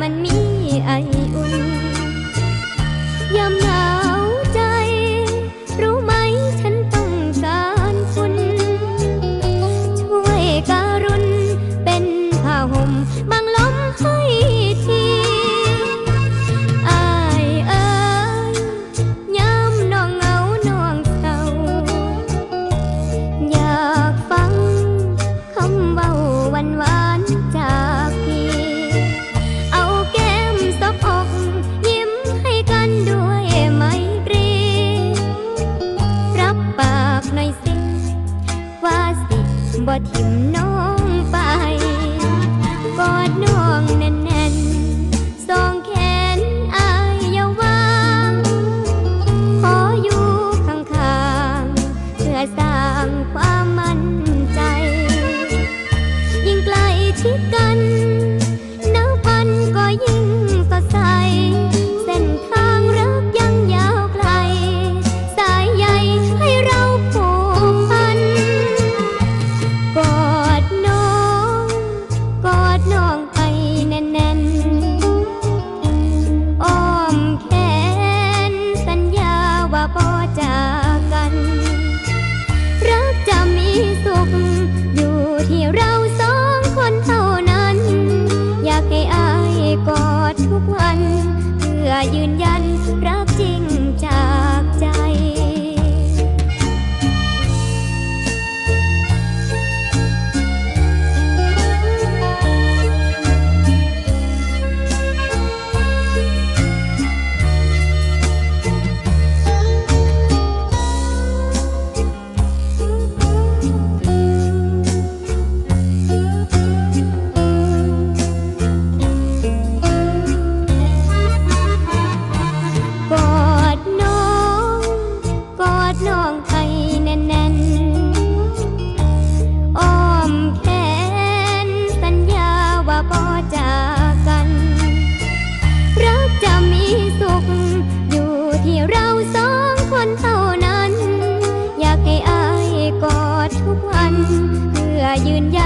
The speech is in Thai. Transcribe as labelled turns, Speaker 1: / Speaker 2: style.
Speaker 1: มันมีไออุ่นยามหนาวใจ รู้ไหมฉันต้องการคุณ ช่วยการุณเป็นผ้าห่มบางลมหา บ่ทิมน้องไป กอดน้อง พื่อยืนยันรักจริง ยืนยัน